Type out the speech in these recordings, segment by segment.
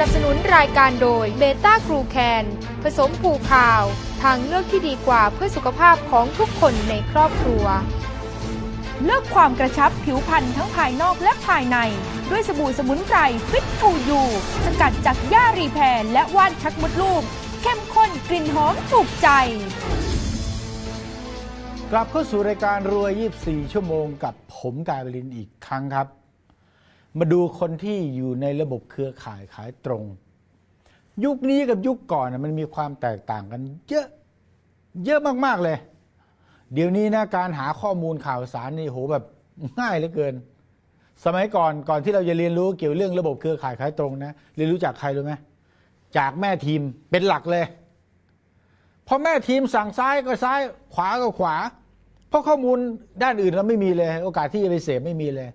นับสนุนรายการโดยเบต้ากรูแคนผสมผูคาว ทางเลือกที่ดีกว่าเพื่อสุขภาพของทุกคนในครอบครัว เลือกความกระชับผิวพรรณทั้งภายนอกและภายใน ด้วยสบู่สมุนไพรฟิตฟูยูสกัดจากหญ้ารีแพรและว่านชักมดลูก เข้มข้นกลิ่นหอมถูกใจ กลับเข้าสู่รายการรวย 24 ชั่วโมงกับผมกายบรินอีกครั้งครับ มาดูคนที่อยู่ในระบบเครือข่ายขายตรง ยุคนี้กับยุคก่อนนะมันมีความแตกต่างกัน เยอะเยอะมากๆเลย เดี๋ยวนี้นะการหาข้อมูลข่าวสารนี่โหแบบง่ายเหลือเกิน สมัยก่อนก่อนที่เราจะเรียนรู้เกี่ยวเรื่องระบบเครือข่ายขายตรงนะเรียนรู้จากใครรู้ไหมจากแม่ทีมเป็นหลักเลยพอแม่ทีมสั่งซ้ายก็ซ้ายขวาก็ขวา เพราะข้อมูลด้านอื่นเราไม่มีเลย โอกาสที่จะไปเสพไม่มีเลย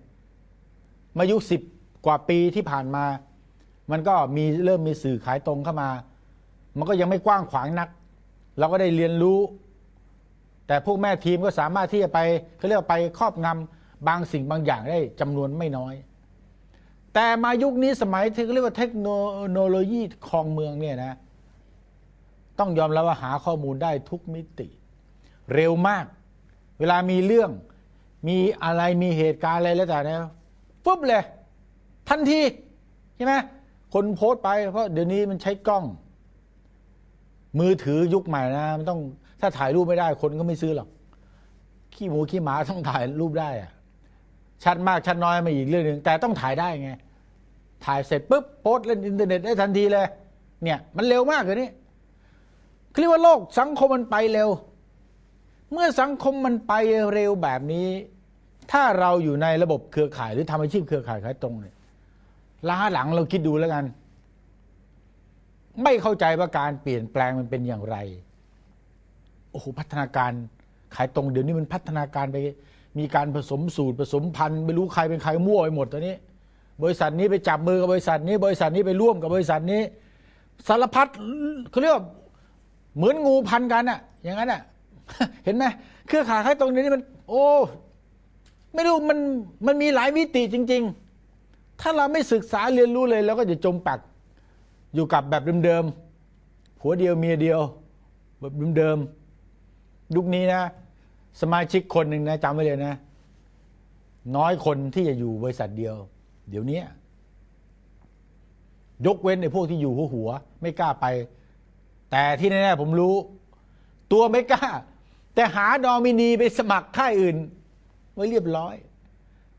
มายุสิบกว่าปีที่ผ่านมา มันก็มีเริ่มมีสื่อขายตรงเข้ามา มันก็ยังไม่กว้างขวางนัก เราก็ได้เรียนรู้ แต่พวกแม่ทีมก็สามารถที่จะไปเขาเรียกว่าไปครอบงำบางสิ่งบางอย่างได้จำนวนไม่น้อย แต่มายุคนี้สมัยที่เรียกว่าเทคโนโลยีครองเมืองเนี่ยนะ ต้องยอมรับว่าหาข้อมูลได้ทุกมิติ เร็วมาก เวลามีเรื่องมีอะไรมีเหตุการณ์อะไรแล้วแต่นี่ย ปุ๊บเลย ทันทีใช่ไหมคนโพสต์ไปเพราะเดี๋ยวนี้มันใช้กล้อง มือถือยุคใหม่นะมันต้องถ้าถ่ายรูปไม่ได้ คนก็ไม่ซื้อหรอก ขี้หมูขี้หมาต้องถ่ายรูปได้อะชัดมากชัดน้อยมาอีกเรื่องหนึ่งแต่ต้องถ่ายได้ไง ถ่ายเสร็จปุ๊บโพสต์เล่นอินเทอร์เน็ตได้ทันทีเลย เนี่ย มันเร็วมากเลยนี่เรียกว่าโลกสังคมมันไปเร็ว เมื่อสังคมมันไปเร็วแบบนี้ ถ้าเราอยู่ในระบบเครือข่าย หรือทำอาชีพเครือข่ายขายตรงเนี่ยล้าหลังเราคิดดูแล้วกัน ไม่เข้าใจว่าการเปลี่ยนแปลงมันเป็นอย่างไรโอ้โหพัฒนาการขายตรงเดี๋ยวนี้มันพัฒนาการไป มีการผสมสูตรผสมพันธุ์ไม่รู้ใครเป็นใครมั่วไปหมดตอนนี้ บริษัทนี้ไปจับมือกับบริษัทนี้ บริษัทนี้ไปร่วมกับบริษัทนี้ สารพัดเขาเรียกว่าเหมือนงูพันกันอะอย่างนั้นอะเห็นไหมเครือข่ายขายตรงนี้มัน โอ้ ไม่รู้มันมันมีหลายมิติจริง ๆ ถ้าเราไม่ศึกษาเรียนรู้เลยเราก็จะจมปักอยู่กับแบบเดิมๆผัวเดียวเมียเดียว แบบเดิมๆยุคนี้นะ สมาชิกคนหนึ่งนะจำไว้เลยนะ น้อยคนที่จะอยู่บริษัทเดียว เดี๋ยวนี้ยกเว้นในพวกที่อยู่หัวหัว ไม่กล้าไป แต่ที่แน่ๆผมรู้ ตัวไม่กล้า แต่หาดอมินีไปสมัครค่ายอื่น ไว้เรียบร้อย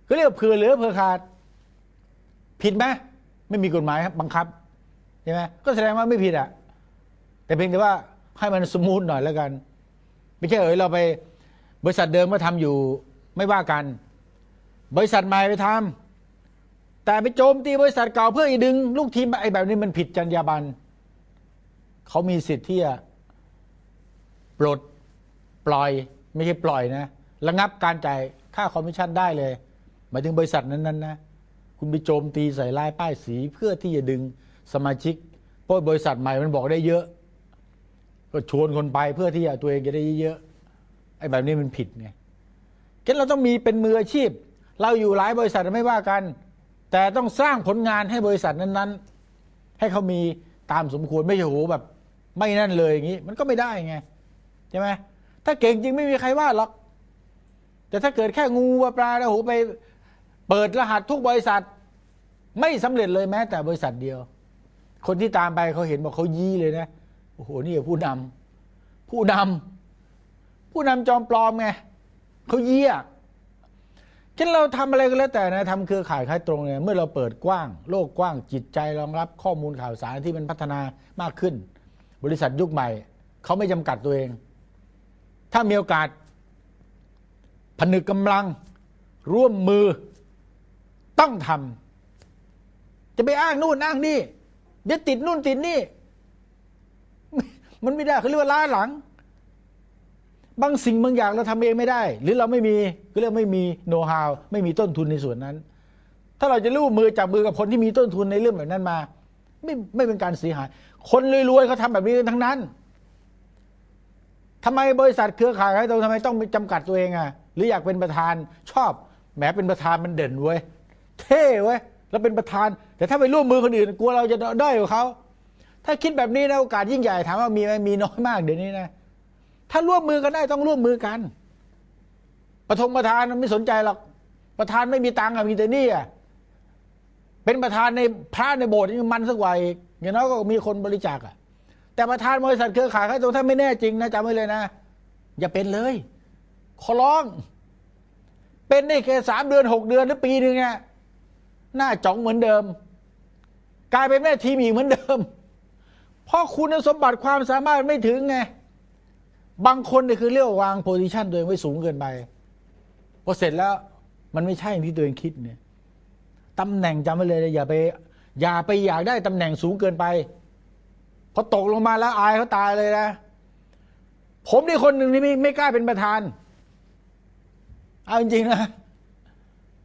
ก็เรียกว่าเผื่อเหลือเผื่อขาด ผิดไหมไม่มีกฎหมายครับบังคับใช่ไหมก็แสดงว่าไม่ผิดอะ แต่เพียงแต่ว่าให้มันสมูทหน่อยแล้วกัน ไม่ใช่เอ๋ยเราไป บริษัทเดิมก็ทำอยู่ ไม่ว่ากัน บริษัทใหม่ไปทำแต่ไปโจมตีบริษัทเก่าเพื่ออีดึง ลูกทีมไอ้แบบนี้มันผิดจรรยาบรรณเขามีสิทธิ์ที่จะปลดปล่อย ไม่ใช่ปล่อยนะระงับการจ่าย ค่าคอมมิชชั่นได้เลยหมายถึงบริษัทนั้นๆนะคุณไปโจมตีใส่ลายป้ายสีเพื่อที่จะดึงสมาชิกเพราะบริษัทใหม่มันบอกได้เยอะ ก็ชวนคนไปเพื่อที่จะตัวเองจะได้เยอะไอ้แบบนี้มันผิดไงงั้นเราต้องมีเป็นมืออาชีพ เราอยู่หลายบริษัทไม่ว่ากัน แต่ต้องสร้างผลงานให้บริษัทนั้น ๆ ให้เขามีตามสมควรไม่ใช่โหแบบ ไม่นั่นเลยอย่างนี้ มันก็ไม่ได้ไงใช่ไหมถ้าเก่งจริงไม่มีใครว่าหรอก แต่ถ้าเกิดแค่งูปลาแล้วโหไปเปิดรหัสทุกบริษัท ไม่สำเร็จเลยแม้ แต่บริษัทเดียว คนที่ตามไปเขาเห็นบอกเขายี่เลยนะโอ้โหนี่ผู้นำผู้นำผู้นำจอมปลอมไงเขายี่อะฉะนั้นเราทำอะไรก็แล้วแต่นะทำเครือข่ายขายตรงเนี่ยเมื่อเราเปิดกว้าง โลกกว้างจิตใจรองรับข้อมูลข่าวสารที่มันพัฒนามากขึ้น บริษัทยุคใหม่เขาไม่จำกัดตัวเอง ถ้ามีโอกาส ผนึกกำลังร่วมมือต้องทำจะไปอ้างนู่นอ้างนี่เดี๋ยวติดนู่นติดนี่ มันไม่ได้เขาเรียกว่าล้าหลัง บางสิ่งบางอย่างเราทำเองไม่ได้ หรือเราไม่มีก็เรียกไม่มีโน้ตฮาวไม่มีต้นทุนในส่วนนั้น ถ้าเราจะร่วมมือจับมือกับคนที่มีต้นทุนในเรื่องแบบนั้นมา ไม่ไม่เป็นการเสียหาย คนรวยๆเขาทำแบบนี้กันทั้งนั้นทำไมบริษัทเครือข่ายขายตรงทำไมต้องจำกัดตัวเองอะ หรืออยากเป็นประธานชอบแหมเป็นประธานมันเด่นเว้ยเท่เว้ยแล้วเป็นประธาน แต่ถ้าไปร่วมมือคนอื่นกลัวเราจะด้อยกว่าเขาถ้าคิดแบบนี้นะโอกาสยิ่งใหญ่ถามว่ามีไหมมีน้อยมากเดี๋ยวนี้นะ ถ้าร่วมมือกันได้ต้องร่วมมือกัน ประทงประธานไม่สนใจหรอกประธานไม่มีตังค์อะมีแต่นี่อะเป็นประธานในพระในโบสถ์นี่มันสักว่าอีกอย่างน้อยก็มีคนบริจาคอะแต่ประธานบริษัทเครือข่ายขายตรงถ้าไม่แน่จริงนะจำไว้เลยนะอย่าเป็นเลย ขอร้อง เป็นได้แค่สามเดือนหกเดือนหรือปีหนึ่งอะหน้าจ่องเหมือนเดิม กลายเป็นแม่ทีมอีกเหมือนเดิม เพราะคุณสมบัติความสามารถไม่ถึงไง บางคนเนี่ยคือเรียกวางโพซิชันตัวเองไว้สูงเกินไปพอเสร็จแล้วมันไม่ใช่อย่างที่ตัวเองคิดเนี่ยตำแหน่งจำไว้เลยอย่าไป อย่าไปอยากได้ตำแหน่งสูงเกินไปพอตกลงมาแล้วอายเขาตายเลยนะ ผมนี่คนหนึ่งที่ไม่ไม่กล้าเป็นประธาน เอาจริงๆนะ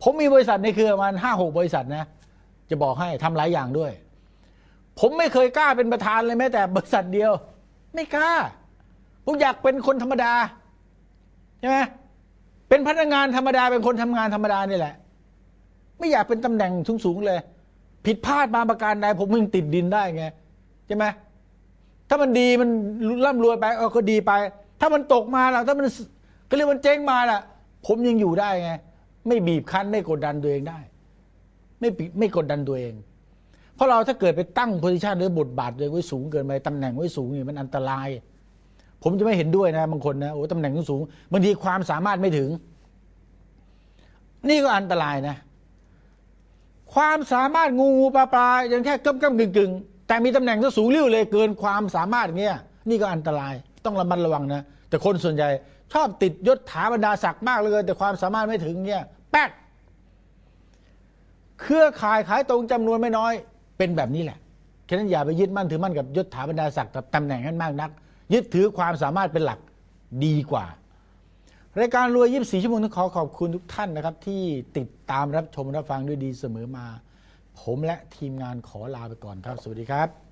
ผมมีบริษัทในเครือประมาณห้าหกบริษัทนะ จะบอกให้ทำหลายอย่างด้วย ผมไม่เคยกล้าเป็นประธานเลยแม้แต่บริษัทเดียว ไม่กล้า ผมอยากเป็นคนธรรมดาใช่ไหมเป็นพนักงานธรรมดาเป็นคนทำงานธรรมดานี่แหละ ไม่อยากเป็นตำแหน่งสูงๆเลย ผิดพลาดมาประการใดผมยังติดดินได้ไงใช่ไหมถ้ามันดีมันร่ำรวยไปเออก็ดีไป ถ้ามันตกมาล่ะถ้ามันก็เรียกมันเจ๊งมาล่ะ ผมยังอยู่ได้ไง ไม่บีบคั้นไม่กดดันตัวเองได้ ไม่ไม่กดดันตัวเอง เพราะเราถ้าเกิดไปตั้งโพซิชันหรือบทบาทตัวเองไว้สูงเกินไปตำแหน่งไว้สูงนี่มันอันตราย ผมจะไม่เห็นด้วยนะบางคนนะโอ้ตำแหน่งสูงบางทีความสามารถไม่ถึง นี่ก็อันตรายนะ ความสามารถงูงูปลาปลายังแค่ก้มก้มกึ่งกึ่งแต่มีตำแหน่งที่สูงเริ้วเลยเกินความสามารถเงี้ย นี่ก็อันตรายต้องระมัดระวังนะ แต่คนส่วนใหญ่ชอบติดยศถาบรรดาศักดิ์มากเหลย แต่ความสามารถไม่ถึงเงี้ยแป๊กเครือข่ายขายตรงจำนวนไม่น้อย เป็นแบบนี้แหละฉะนั้นอย่าไปยึดมั่นถือมั่นกับยศถาบรรดาศักดิ์กับตำแหน่งนั้นมากนัก ยึดถือความสามารถเป็นหลักดีกว่ารายการรวย24ชั่วโมงต้องขอขอบคุณทุกท่านนะครับ ที่ติดตามรับชมรับฟังด้วยดีเสมอมา ผมและทีมงานขอลาไปก่อนครับ สวัสดีครับ